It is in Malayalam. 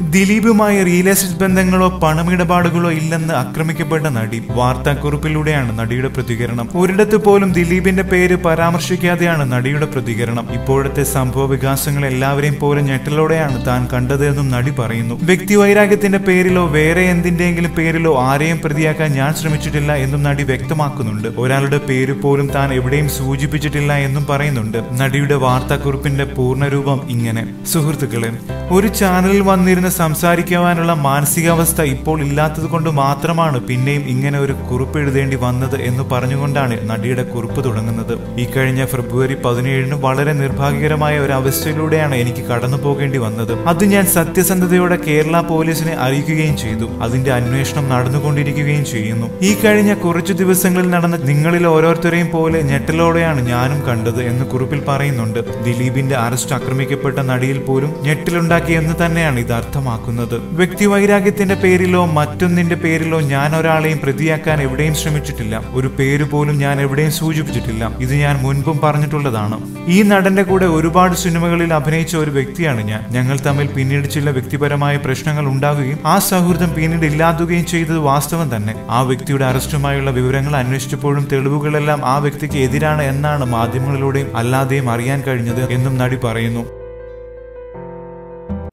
ദിലീപുമായി റിയൽ എസ്റ്റേറ്റ് ബന്ധങ്ങളോ പണമിടപാടുകളോ ഇല്ലെന്ന് ആക്രമിക്കപ്പെട്ട നടി വാർത്താക്കുറിപ്പിലൂടെയാണ് നടിയുടെ പ്രതികരണം. ഒരിടത്ത് പോലും ദിലീപിന്റെ പേര് പരാമർശിക്കാതെയാണ് നടിയുടെ പ്രതികരണം. ഇപ്പോഴത്തെ സംഭവ വികാസങ്ങൾ എല്ലാവരെയും പോലെ ഞെട്ടലോടെയാണ് താൻ കണ്ടതെന്നും നടി പറയുന്നു. വ്യക്തിവൈരാഗ്യത്തിന്റെ പേരിലോ വേറെ എന്തിന്റെയെങ്കിലും പേരിലോ ആരെയും പ്രതിയാക്കാൻ ഞാൻ ശ്രമിച്ചിട്ടില്ല എന്നും നടി വ്യക്തമാക്കുന്നുണ്ട്. ഒരാളുടെ പേര് പോലും താൻ എവിടെയും സൂചിപ്പിച്ചിട്ടില്ല എന്നും പറയുന്നുണ്ട്. നടിയുടെ വാർത്താക്കുറിപ്പിന്റെ പൂർണരൂപം ഇങ്ങനെ. സുഹൃത്തുക്കളെ ഒരു ചാനലിൽ വന്നിരുന്ന് സംസാരിക്കുവാനുള്ള മാനസികാവസ്ഥ ഇപ്പോൾ ഇല്ലാത്തത് കൊണ്ട് മാത്രമാണ് പിന്നെയും ഇങ്ങനെ ഒരു കുറിപ്പ് എഴുതേണ്ടി വന്നത് എന്ന് പറഞ്ഞുകൊണ്ടാണ് നടിയുടെ കുറിപ്പ് തുടങ്ങുന്നത്. ഈ കഴിഞ്ഞ ഫെബ്രുവരി പതിനേഴിന് വളരെ നിർഭാഗ്യകരമായ ഒരു അവസ്ഥയിലൂടെയാണ് എനിക്ക് കടന്നു പോകേണ്ടി വന്നത്. അത് ഞാൻ സത്യസന്ധതയോടെ കേരള പോലീസിനെ അറിയിക്കുകയും ചെയ്തു. അതിന്റെ അന്വേഷണം നടന്നുകൊണ്ടിരിക്കുകയും ചെയ്യുന്നു. ഈ കഴിഞ്ഞ കുറച്ചു ദിവസങ്ങളിൽ നടന്ന നിങ്ങളിൽ ഓരോരുത്തരെയും പോലെ ഞെട്ടലോടെയാണ് ഞാനും കണ്ടത് എന്ന് കുറിപ്പിൽ പറയുന്നുണ്ട്. ദിലീപിന്റെ അറസ്റ്റ് ആക്രമിക്കപ്പെട്ട നടിയിൽ പോലും ഞെട്ടിലുണ്ടാക്കി എന്ന് തന്നെയാണ് ഇത് അർത്ഥമാക്കുന്നത്. വ്യക്തിവൈരാഗ്യത്തിന്റെ പേരിലോ മറ്റൊന്നിന്റെ പേരിലോ ഞാൻ ഒരാളെയും പ്രതിയാക്കാൻ എവിടെയും ശ്രമിച്ചിട്ടില്ല. ഒരു പേര് പോലും ഞാൻ എവിടെയും സൂചിപ്പിച്ചിട്ടില്ല. ഇത് ഞാൻ മുൻപും പറഞ്ഞിട്ടുള്ളതാണ്. ഈ നടന്റെ കൂടെ ഒരുപാട് സിനിമകളിൽ അഭിനയിച്ച ഒരു വ്യക്തിയാണ് ഞാൻ. ഞങ്ങൾ തമ്മിൽ പിന്നീട് ചില വ്യക്തിപരമായ പ്രശ്നങ്ങൾ ഉണ്ടാകുകയും ആ സൗഹൃദം പിന്നീട് ഇല്ലാതുകയും ചെയ്തത് വാസ്തവം തന്നെ. ആ വ്യക്തിയുടെ അറസ്റ്റുമായുള്ള വിവരങ്ങൾ അന്വേഷിച്ചപ്പോഴും തെളിവുകളെല്ലാം ആ വ്യക്തിക്ക് എതിരാണ് എന്നാണ് മാധ്യമങ്ങളിലൂടെയും അല്ലാതെയും അറിയാൻ കഴിഞ്ഞത് എന്നും നടി പറയുന്നു.